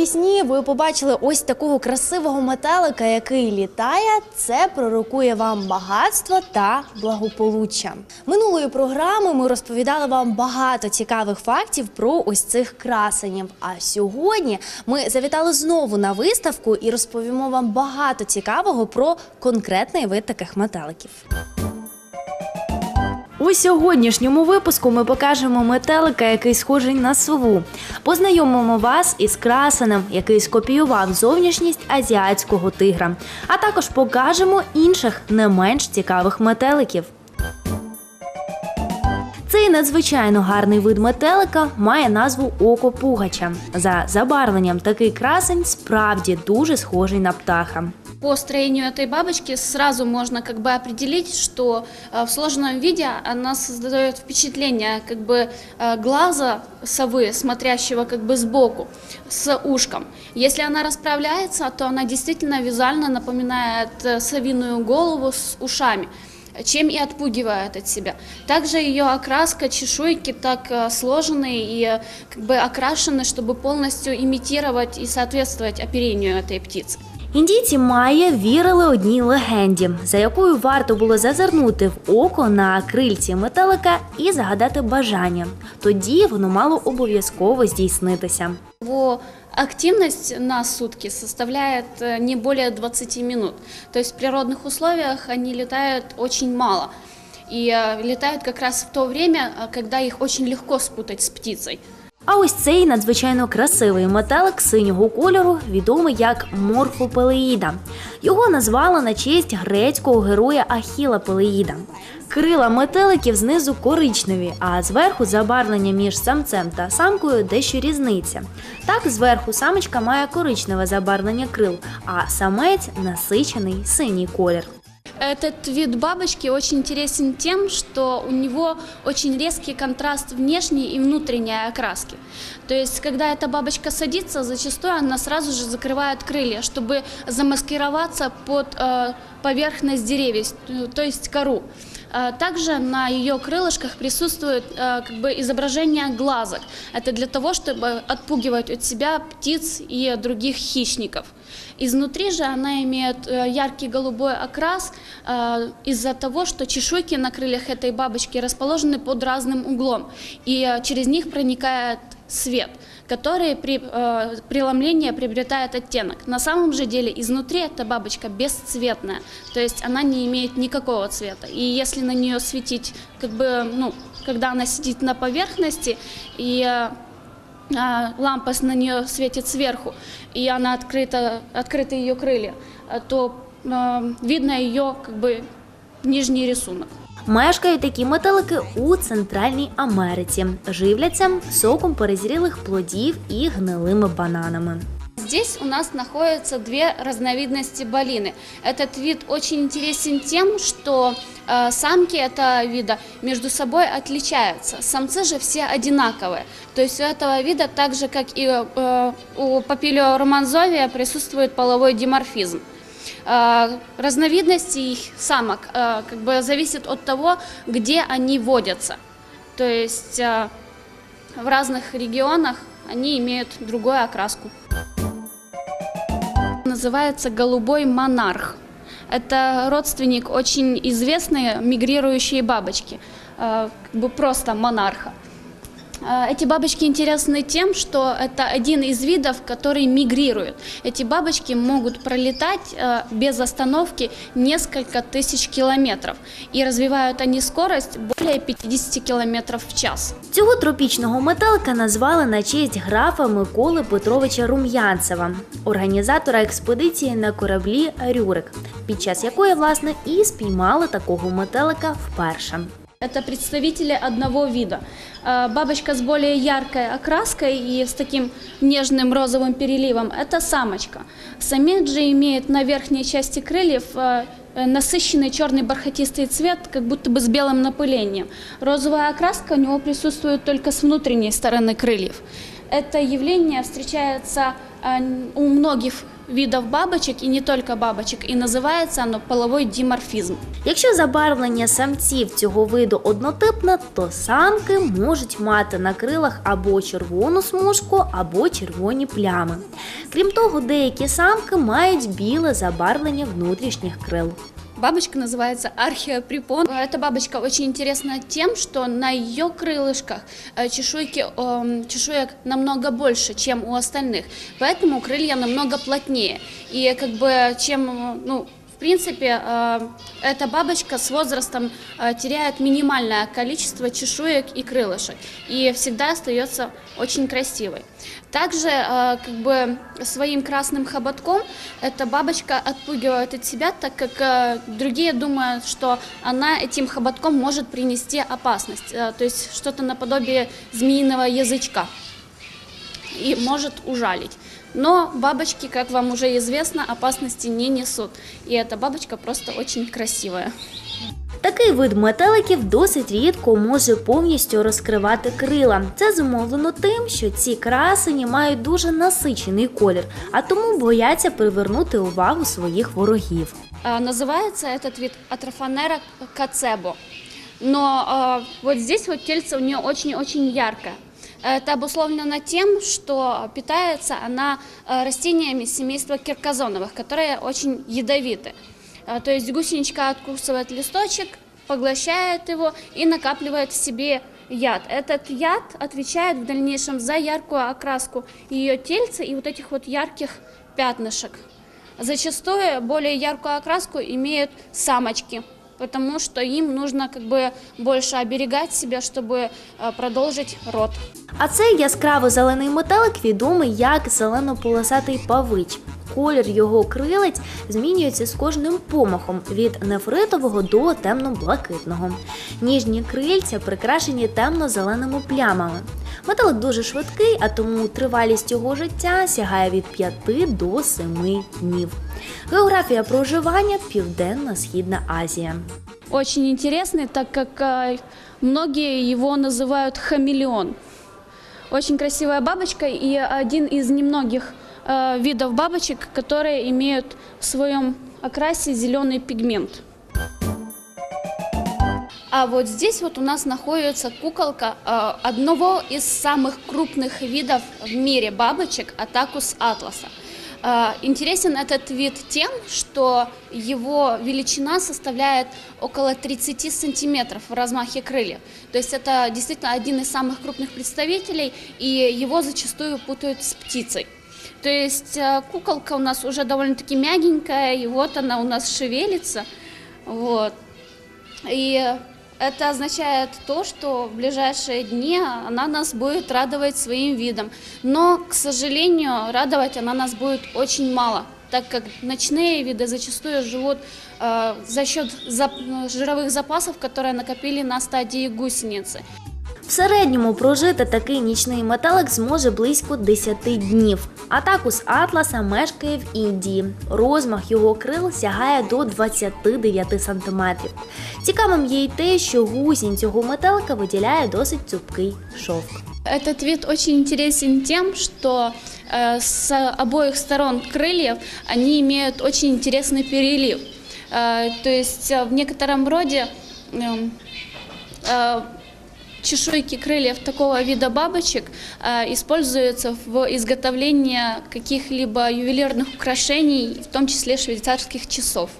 Вісні ви побачили ось такого красивого метелика, який літає, це пророкує вам багатство та благополуччя. Минулої програми ми розповідали вам багато цікавих фактів про ось цих красенів. А сьогодні ми завітали знову на виставку і розповімо вам багато цікавого про конкретний вид таких метеликів. У сьогоднішньому випуску ми покажемо метелика, який схожий на сову. Познайомимо вас із красенем, який скопіював зовнішність азіатського тигра. А також покажемо інших не менш цікавих метеликів. Цей надзвичайно гарний вид метелика має назву око пугача. За забарвленням такий красень справді дуже схожий на птаха. По строению этой бабочки сразу можно как бы определить, что э, в сложенном виде она создает впечатление как бы э, глаза совы, смотрящего как бы сбоку, с ушком. Если она расправляется, то она действительно визуально напоминает э, совиную голову с ушами чем и отпугивает от себя. Также ее окраска, чешуйки так сложены и как бы окрашены, чтобы полностью имитировать и соответствовать оперению этой птицы. Індійці майя вірили одній легенді, за якою варто було зазирнути в око на крильці метелика і загадати бажання. Тоді воно мало обов'язково здійснитися. Его активность на сутки составляет э, не более 20 минут. То есть в природных условиях они летают очень мало. И э, летают как раз в то время, э, когда их очень легко спутать с птицей. А ось цей надзвичайно красивий метелик синього кольору, відомий як морфопелеїда. Його назвали на честь грецького героя Ахіла Пелеїда. Крила метеликів знизу коричневі, а зверху забарвлення між самцем та самкою дещо різниця. Так, зверху самочка має коричневе забарвлення крил, а самець насичений синій колір. Этот вид бабочки очень интересен тем, что у него очень резкий контраст внешней и внутренней окраски. То есть, когда эта бабочка садится, зачастую она сразу же закрывает крылья, чтобы замаскироваться под э, поверхность деревьев, э, то есть кору. Э, Также на ее крылышках присутствует э, как бы изображение глазок. Это для того, чтобы отпугивать от себя птиц и других хищников. Изнутри же она имеет э, яркий голубой окрас э, из-за того, что чешуйки на крыльях этой бабочки расположены под разным углом, и э, через них проникает свет, который при э, преломлении приобретает оттенок. На самом же деле изнутри эта бабочка бесцветная, то есть она не имеет никакого цвета. И если на нее светить, как бы, ну, когда она сидит на поверхности и э, а, лампа с- на нее светит сверху, и она открыта, открыты ее крылья, а, то э, видно ее как бы нижний рисунок. Мешкають такі метелики у Центральній Америці, живляться соком перезрілих плодів і гнилими бананами. Здесь у нас находятся две разновидности балины. Этот вид очень интересен тем, что э, самки этого вида между собой отличаются. Самцы же все одинаковые. То есть у этого вида, так же как и э, у папилиороманзовия, присутствует половой диморфизм. Э, разновидности их самок э, как бы зависит от того, где они водятся. То есть э, в разных регионах они имеют другую окраску. Называется голубой монарх. Это родственник очень известной мигрирующей бабочки, как бы просто монарха. Э, Эти бабочки интересны тем, что это один из видов, который мигрирует. Эти бабочки могут пролетать э, без остановки несколько тысяч километров. И развивают они скорость более 50 километров в час. Цього тропічного метелика назвали на честь графа Миколи Петровича Рум'янцева, організатора експедиції на кораблі Рюрик, під час якої власне і спіймали такого метелика вперше. Это представители одного вида. Э, Бабочка с более яркой окраской и с таким нежным розовым переливом – это самочка. Самец же имеет на верхней части крыльев э, э, насыщенный черный бархатистый цвет, как будто бы с белым напылением. Розовая окраска у него присутствует только с внутренней стороны крыльев. это явление встречается э, у многих видов бабочек, и не только бабочек, и называется оно половой диморфизм. Якщо забарвлення самців цього виду однотипне, то самки можуть мати на крилах або червону смужку, або червоні плями. Крім того, деякі самки мають біле забарвлення внутрішніх крил. Бабочка называется археоприпон. Эта бабочка очень интересна тем, что на ее крылышках э, чешуйки, эм, чешуек намного больше, чем у остальных, поэтому крылья намного плотнее. И как бы чем, э, ну, в принципе, э, эта бабочка с возрастом э, теряет минимальное количество чешуек и крылышек и всегда остается очень красивой. Также э, как бы своим красным хоботком эта бабочка отпугивает от себя, так как другие думают, что она этим хоботком может принести опасность, то есть что-то наподобие змеиного язычка и может ужалить. Но бабочки, как вам уже известно, опасности не несут. И эта бабочка просто очень красивая. Такий вид метеликів досить рідко може повністю розкривати крила. Це зумовлено тим, що ці красені мають дуже насичений колір, а тому бояться привернути увагу своїх ворогів. А, Называется этот вид Атрофанера кацебо. Но а, вот здесь вот тельце у нее очень-очень яркое. Это обусловлено тем, что питается она а, растениями семейства киркозоновых, которые очень ядовиты. А, То есть гусеничка откусывает листочек, поглощает его и накапливает в себе яд. Этот яд отвечает в дальнейшем за яркую окраску ее тельца и вот этих вот ярких пятнышек. Зачастую более яркую окраску имеют самочки, потому что им нужно как бы больше оберегать себя, чтобы э, продолжить род. А цей яскраво зелений метелик відомий як зелено-полосатий павич. Колір його крилець змінюється з кожним помахом від нефритового до темно-блакитного. Ніжні крильця прикрашені темно-зеленими плямами. Метелик дуже швидкий, а тому тривалість його життя сягає від 5 до 7 днів. Географія проживання Південно-Східна Азія. Очень интересный, так как э, многие его называют хамелеон. Очень красивая бабочка и один из немногих э, видов бабочек, которые имеют в своем окрасе зеленый пигмент. А вот здесь вот у нас находится куколка э, одного из самых крупных видов в мире бабочек Атакус атласа. Э, Интересен этот вид тем, что его величина составляет около 30 сантиметров в размахе крыльев. То есть это действительно один из самых крупных представителей, и его зачастую путают с птицей. То есть э, куколка у нас уже довольно-таки мягенькая, и вот она у нас шевелится. Вот. И это означает то, что в ближайшие дни она нас будет радовать своим видом. Но, к сожалению, радовать она нас будет очень мало, так как ночные виды зачастую живут э, за счет зап- жировых запасов, которые накопили на стадии гусеницы. В середньому прожити такий нічний метелик зможе близько 10 днів. Атакус атласа мешкає в Індії. Розмах його крил сягає до 29 см. Цікавим є й те, що гусінь цього метелика виділяє досить цупкий шовк. Этот вид очень интересен тем, что э, с обоих сторон крыльев они имеют очень интересный перелив. Э, то есть э, в некотором роде эм, э, чешуйки крыльев такого вида бабочек э, используются в изготовлении каких-либо ювелирных украшений, в том числе швейцарских часов,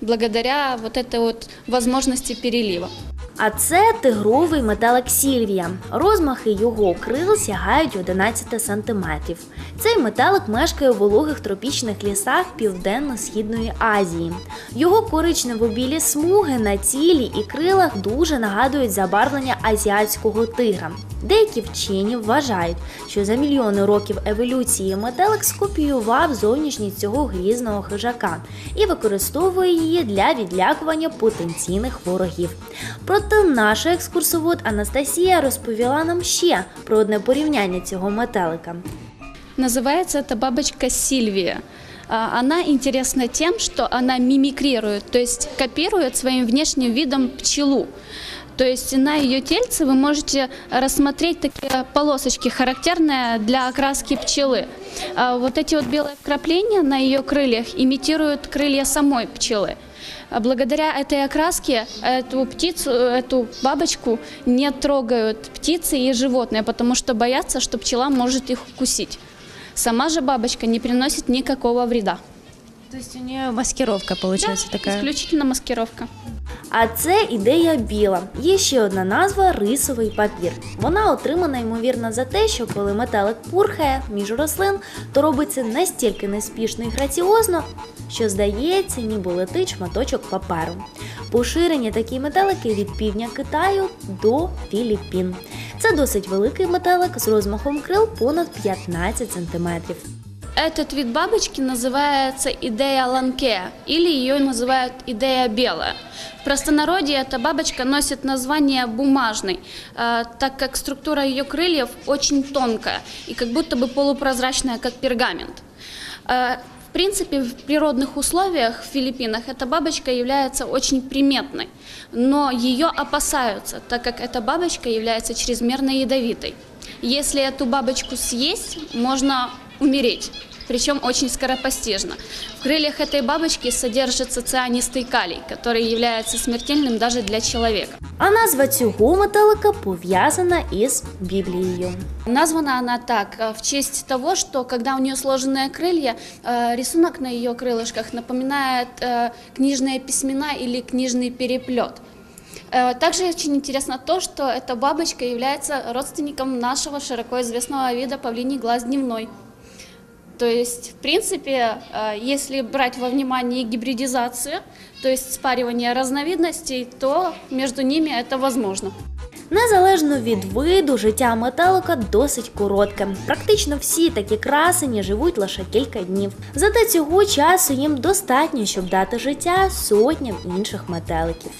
благодаря вот этой вот возможности перелива. А це тигровий метелик Сільвія. Розмахи його крил сягають 11 сантиметрів. Цей метелик мешкає у вологих тропічних лісах Південно-Східної Азії. Його коричнево-білі смуги на тілі і крилах дуже нагадують забарвлення азіатського тигра. Деякі вчені вважають, що за мільйони років еволюції метелик скопіював зовнішність цього грізного хижака і використовує її для відлякування потенційних ворогів. Проте наша екскурсовод Анастасія розповіла нам ще про одне порівняння цього метелика. Называется эта бабочка Сильвия. Она интересна тем, что она мимикрирует, то есть копирует своим внешним видом пчелу. То есть на ее тельце вы можете рассмотреть такие полосочки, характерные для окраски пчелы. А Вот эти вот белые вкрапления на ее крыльях имитируют крылья самой пчелы. А Благодаря этой окраске эту птицу, эту бабочку не трогают птицы и животные, потому что боятся, что пчела может их укусить. Сама же бабочка не приносит никакого вреда. То есть у нее маскировка получается такая. Исключительно маскировка. А це ідея біла. Є ще одна назва рисовий папір. Вона отримана ймовірно за те, що коли метелик пурхає між рослин, то робиться настільки неспішно і граціозно, що здається, ніби летить шматочок паперу. Поширені такі метелики від півдня Китаю до Філіппін. Це досить великий метелик з розмахом крил понад 15 сантиметрів. Этот вид бабочки называется идея ланкея, или ее называют идея белая. В простонародье эта бабочка носит название бумажный, э, так как структура ее крыльев очень тонкая и как будто бы полупрозрачная, как пергамент. Э, В принципе, в природных условиях в Филиппинах эта бабочка является очень приметной, но ее опасаются, так как эта бабочка является чрезмерно ядовитой. Если эту бабочку съесть, можно умереть, причем очень скоропостижно. В крыльях этой бабочки содержится цианистый калий, который является смертельным даже для человека. А назва цього метелика пов'язана із Біблією. Названа она так э, в честь того, что когда у нее сложенные крылья, э, рисунок на ее крылышках напоминает э, книжные письмена или книжный переплет. Э, Также очень интересно то, что эта бабочка является родственником нашего широко известного вида павлиний глаз дневной. То есть, в принципе, э, если брать во внимание гибридизацию, то есть спаривание разновидностей, то между ними это возможно. Незалежно від виду, життя метелика досить коротке. Практично всі такі красені живуть лише кілька днів. Зате цього часу їм достатньо, щоб дати життя сотням інших метеликів.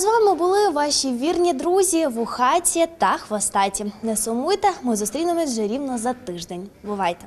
З вами були ваші вірні друзі Вухаті та Хвостаті. Не сумуйте, ми зустрінемось вже рівно за тиждень. Бувайте!